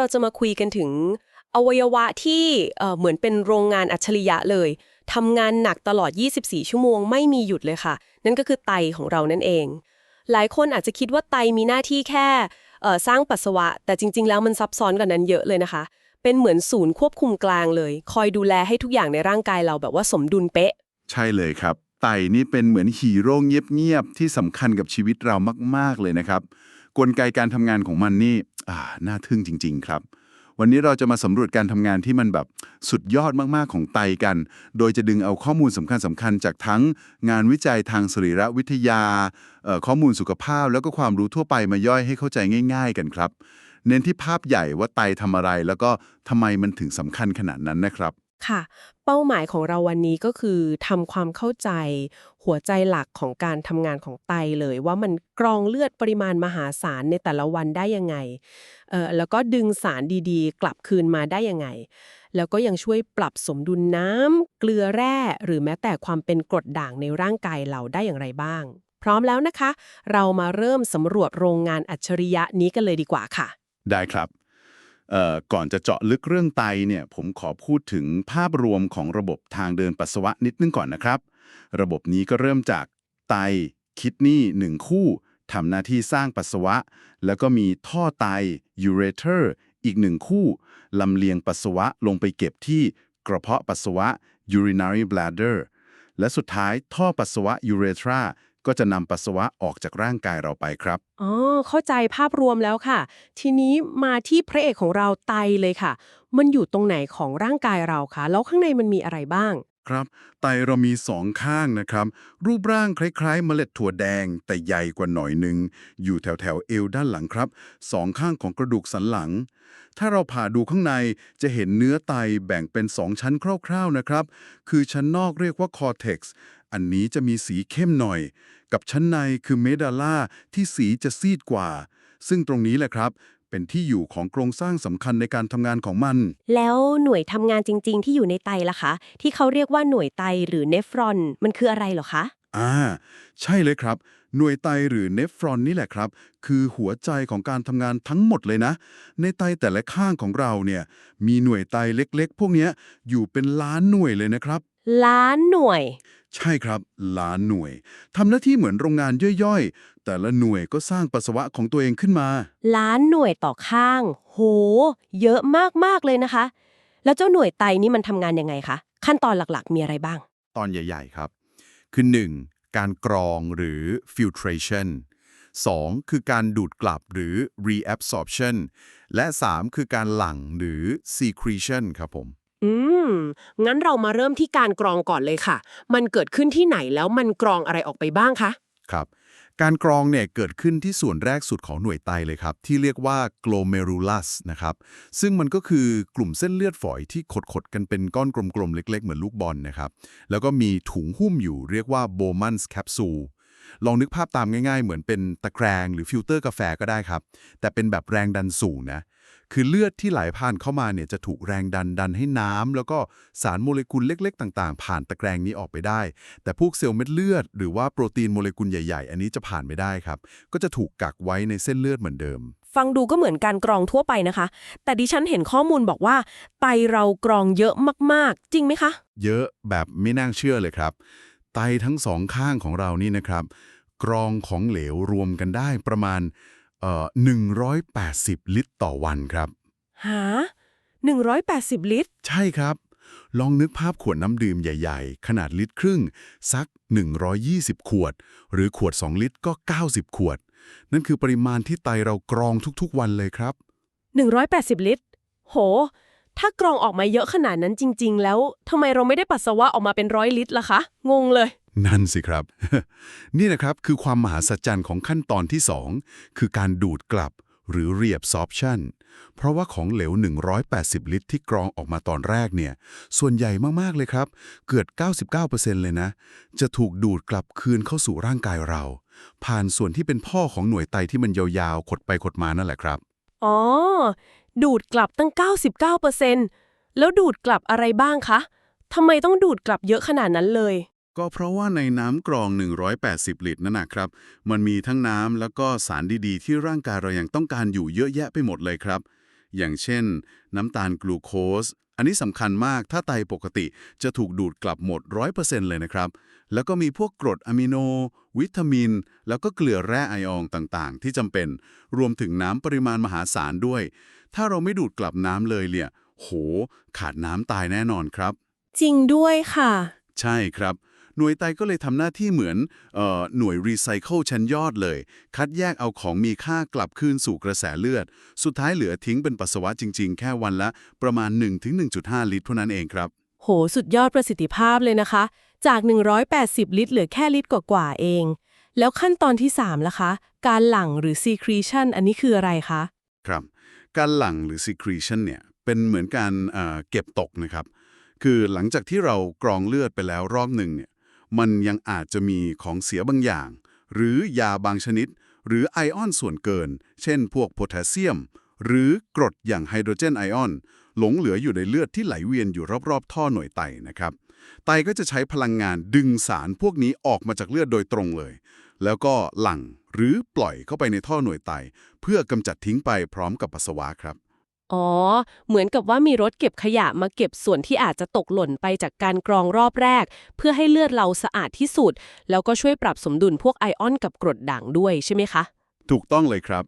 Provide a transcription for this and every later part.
เราจะมาคุยกันถึงอวัยวะที่เหมือนเป็นโรงงานอัจฉริยะเลยทำงานหนักตลอด 24 ชั่วโมงไม่มีหยุดเลยค่ะ นั่นก็คือไตของเรานั่นเอง หลายคนอาจจะคิดว่าไตมีหน้าที่แค่สร้างปัสสาวะ แต่จริง ๆ แล้วมันซับซ้อนกว่านั้นเยอะเลยนะคะ เป็นเหมือนศูนย์ควบคุมกลางเลย คอยดูแลให้ทุกอย่างในร่างกายเราแบบว่าสมดุลเป๊ะ ใช่เลยครับ ไตนี่เป็นเหมือนฮีโร่เงียบๆที่สำคัญกับชีวิตเรามาก ๆเลยนะครับ กลไกการทำงานของมันนี่ อ่า น่าทึ่งจริง ๆ ครับ วันนี้เราจะมาสำรวจการทำงานที่มันแบบสุดยอดมาก ๆ ของไตกัน โดยจะดึงเอาข้อมูลสำคัญๆจากทั้งงานวิจัยทางสรีรวิทยาเอ่อข้อมูลสุขภาพแล้วก็ความรู้ทั่วไปมาย่อยให้เข้าใจง่าย ๆ กันครับ เน้นที่ภาพใหญ่ว่าไตทำอะไร แล้วก็ทำไมมันถึงสำคัญขนาดนั้นนะครับ ค่ะ เป้าหมายของเราวันนี้ก็คือทำความเข้าใจ หัวใจหลักของการทำงานของไตเลยว่ามันกรองเลือดปริมาณมหาศาลในแต่ละวันได้ยังไงเอ่อแล้วก็ดึงสารดีๆ กลับคืนมาได้ยังไง แล้วก็ยังช่วยปรับสมดุลน้ำเกลือแร่ หรือแม้แต่ความเป็นกรดด่างในร่างกายเราได้อย่างไรบ้าง พร้อมแล้วนะคะ เรามาเริ่มสำรวจโรงงานอัจฉริยะนี้กันเลยดีกว่าค่ะ ได้ครับ ก่อนจะเจาะลึกเรื่องไตเนี่ยผมขอพูดถึงภาพรวมของระบบทางเดินปัสสาวะนิดนึงก่อนนะครับ ระบบนี้ก็เริ่มจากไตคิดนี่หนึ่งคู่ทำหน้าที่สร้างปัสสาวะ แล้วก็มีท่อไตยูเรเตอร์อีกหนึ่งคู่ลำเลียงปัสสาวะลงไปเก็บที่กระเพาะปัสสาวะ urinary bladder และสุดท้ายท่อปัสสาวะยูเรทรา ก็จะนำปัสสาวะออกจากร่างกายเราไปครับ อ๋อ เข้าใจภาพรวมแล้วค่ะ ทีนี้มาที่พระเอกของเราไตเลยค่ะ มันอยู่ตรงไหนของร่างกายเราคะ แล้วข้างในมันมีอะไรบ้าง ครับ ไตเรามีสองข้างนะครับ รูปร่างคล้ายๆ เมล็ดถั่วแดง แต่ใหญ่กว่าหน่อยหนึ่ง อยู่แถวๆเอวด้านหลังครับ สองข้างของกระดูกสันหลัง ถ้าเราผ่าดูข้างในจะเห็นเนื้อไตแบ่งเป็นสองชั้นคร่าวๆนะครับ คือชั้นนอกเรียกว่าคอร์เท็กซ์อันนี้จะมีสีเข้มหน่อย กับชั้นในคือเมดาล่าที่สีจะซีดกว่า ซึ่งตรงนี้แหละครับ เป็นที่อยู่ของโครงสร้างสำคัญในการทำงานของมัน แล้วหน่วยทำงานจริง ๆ ที่อยู่ในไตล่ะคะ ที่เขาเรียกว่าหน่วยไตหรือเนฟรอน มันคืออะไรเหรอคะ อ่า ใช่เลยครับ หน่วยไตหรือเนฟรอนนี่แหละครับ คือหัวใจของการทำงานทั้งหมดเลยนะ ในไตแต่ละข้างของเราเนี่ย มีหน่วยไตเล็กๆ พวกเนี้ยอยู่เป็นล้านหน่วยเลยนะครับ ล้านหน่วย ใช่ครับ ล้านหน่วยทำหน้าที่เหมือนโรงงานย่อยๆ แต่ละหน่วยก็สร้างปัสสาวะของตัวเองขึ้นมา ล้านหน่วยต่อข้าง โห เยอะมากๆเลยนะคะ แล้วเจ้าหน่วยไตนี่มันทำงานยังไงคะ ขั้นตอนหลักๆ มีอะไรบ้าง ตอนใหญ่ๆครับ คือ 1. การกรองหรือ filtration 2. คือการดูดกลับหรือ reabsorption และ 3. คือการหลั่งหรือ secretion ครับผม อืม งั้นเรามาเริ่มที่การกรองก่อนเลยค่ะ มันเกิดขึ้นที่ไหนแล้วมันกรองอะไรออกไปบ้างคะ ครับ การกรองเนี่ยเกิดขึ้นที่ส่วนแรกสุดของหน่วยไตเลยครับ ที่เรียกว่า glomerulus นะครับ ซึ่งมันก็คือกลุ่มเส้นเลือดฝอยที่ขดๆ กันเป็นก้อนกลมๆ เล็กๆ เหมือนลูกบอลนะครับ แล้วก็มีถุงหุ้มอยู่เรียกว่า Bowman's capsule ลองนึกภาพตามง่ายๆ เหมือนเป็นตะแกรงหรือฟิลเตอร์กาแฟก็ได้ครับ แต่เป็นแบบแรงดันสูงนะ คือเลือดที่ไหลผ่านเข้ามาเนี่ยจะถูกแรงดันดันให้น้ำแล้วก็สารโมเลกุลเล็ก ๆ ต่างๆ ผ่านตะแกรงนี้ออกไปได้ แต่พวกเซลล์เม็ดเลือด หรือว่าโปรตีนโมเลกุลใหญ่ๆ อันนี้จะผ่านไม่ได้ครับ ก็จะถูกกักไว้ในเส้นเลือดเหมือนเดิม ฟังดูก็เหมือนการกรองทั่วไปนะคะ แต่ดิฉันเห็นข้อมูลบอกว่า ไตเรากรองเยอะมากๆ จริงไหมคะ เยอะแบบไม่น่าเชื่อเลยครับ ไตทั้งสองข้างของเรานี่นะครับ กรองของเหลวรวมกันได้ประมาณ เอ่อ180 ลิตรต่อวันครับ หา 180 ลิตร ใช่ครับ ลองนึกภาพขวดน้ำดื่มใหญ่ ๆ ขนาดลิตรครึ่ง สัก 120 ขวด หรือขวด 2 ลิตรก็ 90 ขวด นั่นคือปริมาณที่ไตเรากรองทุกๆวันเลยครับ 180 ลิตร โห ถ้ากรองออกมาเยอะขนาดนั้นจริง ๆ แล้วทำไมเราไม่ได้ปัสสาวะออกมาเป็นร้อยลิตรล่ะคะ งงเลย นั่นสิครับ นี่นะครับคือความมหัศจรรย์ของขั้นตอนที่ 2 คือการดูดกลับหรือ reabsorption เพราะว่าของเหลว 180 ลิตร ที่กรองออกมาตอนแรกเนี่ย ส่วนใหญ่มากๆเลยครับ เกือบ 99%เลยนะ จะถูกดูดกลับคืนเข้าสู่ร่างกายเรา ผ่านส่วนที่เป็นพ่อของหน่วยไตที่มันยาวๆขดไปขดมานั่นแหละครับ อ๋อ ดูดกลับตั้ง 99%แล้วดูดกลับอะไรบ้างคะทำไมต้องดูดกลับเยอะขนาดนั้นเลย ก็เพราะว่าในน้ำกรอง 180 ลิตรนั่นนะครับ มันมีทั้งน้ำแล้วก็สารดีๆ ที่ร่างกายเรายังต้องการอยู่เยอะแยะไปหมดเลยครับ อย่างเช่น น้ำตาลกลูโคส อันนี้สำคัญมากถ้าไตปกติจะถูกดูดกลับหมด 100%เลยนะครับ แล้วก็มีพวกกรดอะมิโน วิตามิน แล้วก็เกลือแร่ไอออนต่างๆ ที่จำเป็น รวมถึงน้ำปริมาณมหาศาลด้วย ถ้าเราไม่ดูดกลับน้ำเลยเนี่ยโห ขาดน้ำตายแน่นอนครับ จริงด้วยค่ะ ใช่ครับ หน่วยไตก็เลยทำหน้าที่เหมือนเออหน่วยรีไซเคิลชั้นยอดเลย คัดแยกเอาของมีค่ากลับคืนสู่กระแสเลือด สุดท้ายเหลือทิ้งเป็นปัสสาวะจริง ๆ แค่วันละประมาณ 1-1.5 ลิตรเท่านั้นเองครับ โห สุดยอดประสิทธิภาพเลยนะคะ จาก 180 ลิตรเหลือแค่ลิตรกว่าๆเอง แล้วขั้นตอนที่3ล่ะคะ การหลั่งหรือ secretion อันนี้คืออะไรคะ ครับ การหลั่งหรือ secretion เนี่ยเป็นเหมือนการเอ่อเก็บตกนะครับคือหลังจากที่เรากรองเลือดไปแล้วรอบหนึ่งเนี่ย มันยังอาจจะมีของเสียบางอย่าง หรือยาบางชนิด หรือไอออนส่วนเกิน เช่นพวกโพแทสเซียม หรือกรดอย่างไฮโดรเจนไอออน หลงเหลืออยู่ในเลือดที่ไหลเวียนอยู่รอบๆ ท่อหน่วยไตนะครับ ไตก็จะใช้พลังงานดึงสารพวกนี้ออกมาจากเลือดโดยตรงเลย แล้วก็หลั่งหรือปล่อยเข้าไปในท่อหน่วยไต เพื่อกำจัดทิ้งไปพร้อมกับปัสสาวะครับ อ๋อ เหมือนกับว่ามีรถเก็บขยะมาเก็บส่วนที่อาจจะตกหล่นไปจากการกรองรอบแรก เพื่อให้เลือดเราสะอาดที่สุด แล้วก็ช่วยปรับสมดุลพวกไอออนกับกรดด่างด้วยใช่ไหมคะ ถูกต้องเลยครับ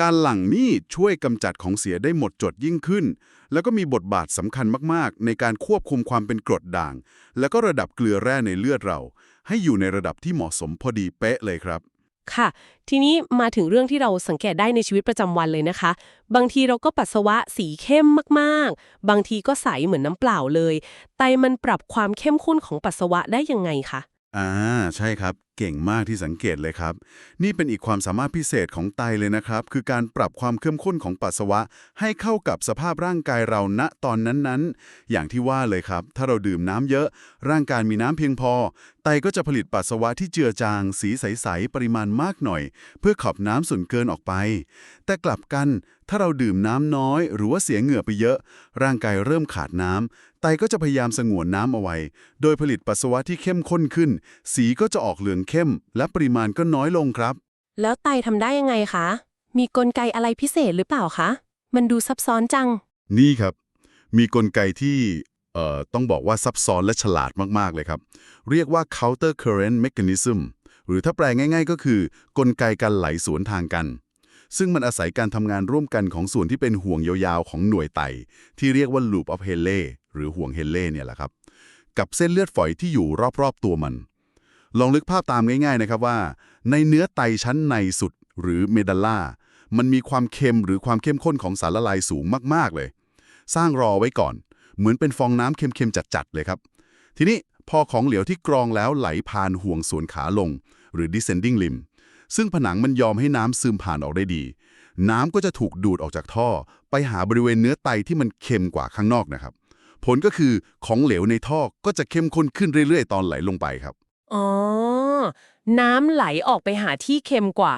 การหลั่งนี่ช่วยกำจัดของเสียได้หมดจดยิ่งขึ้น แล้วก็มีบทบาทสำคัญมากๆ ในการควบคุมความเป็นกรดด่าง แล้วก็ระดับเกลือแร่ในเลือดเรา ให้อยู่ในระดับที่เหมาะสมพอดีเป๊ะเลยครับ ค่ะ ทีนี้มาถึงเรื่องที่เราสังเกตได้ในชีวิตประจำวันเลยนะคะ บางทีเราก็ปัสสาวะสีเข้มมากๆ บางทีก็ใสเหมือนน้ำเปล่าเลย ไตมันปรับความเข้มข้นของปัสสาวะได้ยังไงคะ อ่าใช่ครับ เก่งมากที่สังเกตเลยครับ นี่เป็นอีกความสามารถพิเศษของไตเลยนะครับ คือการปรับความเข้มข้นของปัสสาวะ ให้เข้ากับสภาพร่างกายเราณตอนนั้นๆ อย่างที่ว่าเลยครับ ถ้าเราดื่มน้ำเยอะ ร่างกายมีน้ำเพียงพอ ไตก็จะผลิตปัสสาวะที่เจือจาง สีใส ๆ ปริมาณมากหน่อย เพื่อขับน้ำส่วนเกินออกไป แต่กลับกัน ถ้าเราดื่มน้ำน้อย หรือว่าเสียเหงื่อไปเยอะ ร่างกายเริ่มขาดน้ำ ก็จะพยายามสงวนน้ำเอาไว้ โดยผลิตปัสสาวะที่เข้มข้นขึ้น สีก็จะออกเหลืองเข้ม และปริมาณก็น้อยลงครับ แล้วไตทำได้ยังไงคะ มีกลไกอะไรพิเศษหรือเปล่าคะ มันดูซับซ้อนจัง นี่ครับ มีกลไกที่เอ่อต้องบอกว่าซับซ้อนและฉลาดมาก ๆ เลยครับ เรียกว่า counter current mechanism หรือถ้าแปลง่าย ๆ ก็คือ กลไกการไหลสวนทางกัน ซึ่งมันอาศัยการทำงานร่วมกันของส่วนที่เป็นห่วงยาวๆ ของหน่วยไต ที่เรียกว่า loop of Henle หรือห่วงเฮนเล่เนี่ยแหละครับ กับเส้นเลือดฝอยที่อยู่รอบๆตัวมัน ลองนึกภาพตามง่ายๆนะครับว่า ในเนื้อไตชั้นในสุดหรือเมดัลล่ามันมีความเค็มหรือความเข้มข้นของสารละลายสูงมากๆเลย สร้างรอไว้ก่อน เหมือนเป็นฟองน้ำเค็มๆจัดๆเลยครับ ทีนี้พอของเหลวที่กรองแล้วไหลผ่านห่วงส่วนขาลง หรือ descending limb ซึ่งผนังมันยอมให้น้ำซึมผ่านออกได้ดี น้ำก็จะถูกดูดออกจากท่อ ไปหาบริเวณเนื้อไตที่มันเค็มกว่าข้างนอกนะครับ ผลก็คือของเหลวในท่อก็จะเข้มข้นขึ้นเรื่อยๆ ตอนไหลลงไปครับ อ๋อ น้ำไหลออกไปหาที่เค็มกว่า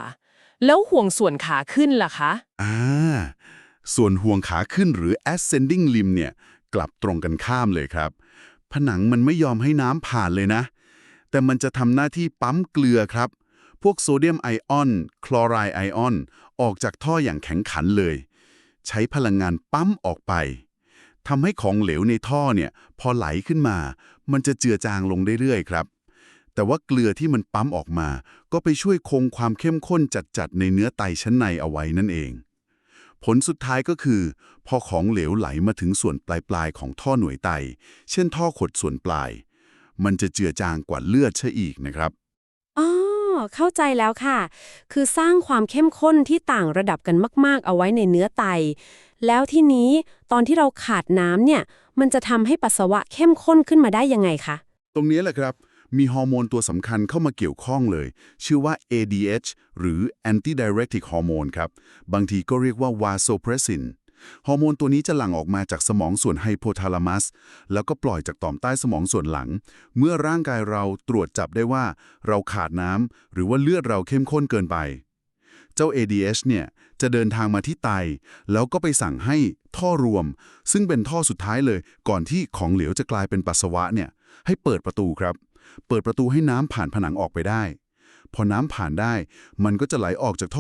แล้วห่วงส่วนขาขึ้นล่ะคะ อ่า ส่วนห่วงขาขึ้นหรือ ascending limb เนี่ย กลับตรงกันข้ามเลยครับ ผนังมันไม่ยอมให้น้ำผ่านเลยนะ แต่มันจะทำหน้าที่ปั๊มเกลือครับ พวกโซเดียมไอออน คลอไรด์ไอออน ออกจากท่ออย่างแข็งขันเลย ใช้พลังงานปั๊มออกไปทำให้ของเหลวในท่อเนี่ยพอไหลขึ้นมา มันจะเจือจางลงเรื่อยๆครับ แต่ว่าเกลือที่มันปั๊มออกมา ก็ไปช่วยคงความเข้มข้นจัดๆในเนื้อไตชั้นในเอาไว้นั่นเอง ผลสุดท้ายก็คือ พอของเหลวไหลมาถึงส่วนปลายๆของท่อหน่วยไต เช่นท่อขดส่วนปลาย มันจะเจือจางกว่าเลือดซะอีกนะครับ เข้าใจแล้วค่ะ คือสร้างความเข้มข้นที่ต่างระดับกันมาก ๆ เอาไว้ในเนื้อไต แล้วที่นี้ตอนที่เราขาดน้ำเนี่ย มันจะทำให้ปัสสาวะเข้มข้นขึ้นมาได้ยังไงคะ ตรงนี้แหละครับ มีฮอร์โมนตัวสำคัญเข้ามาเกี่ยวข้องเลย ชื่อว่า ADH หรือ antidiuretic hormone ครับ บางทีก็เรียกว่า vasopressin ฮอร์โมนตัวนี้จะหลั่งออกมาจากสมองส่วนไฮโพทาลามัส แล้วก็ปล่อยจากต่อมใต้สมองส่วนหลัง เมื่อร่างกายเราตรวจจับได้ว่า เราขาดน้ำหรือว่าเลือดเราเข้มข้นเกินไป เจ้า ADH เนี่ยจะเดินทางมาที่ไต แล้วก็ไปสั่งให้ท่อรวม ซึ่งเป็นท่อสุดท้ายเลย ก่อนที่ของเหลวจะกลายเป็นปัสสาวะเนี่ยให้เปิดประตูครับ เปิดประตูให้น้ำผ่านผนังออกไปได้ พอน้ำผ่านได้ มันก็จะไหลออกจากท่อ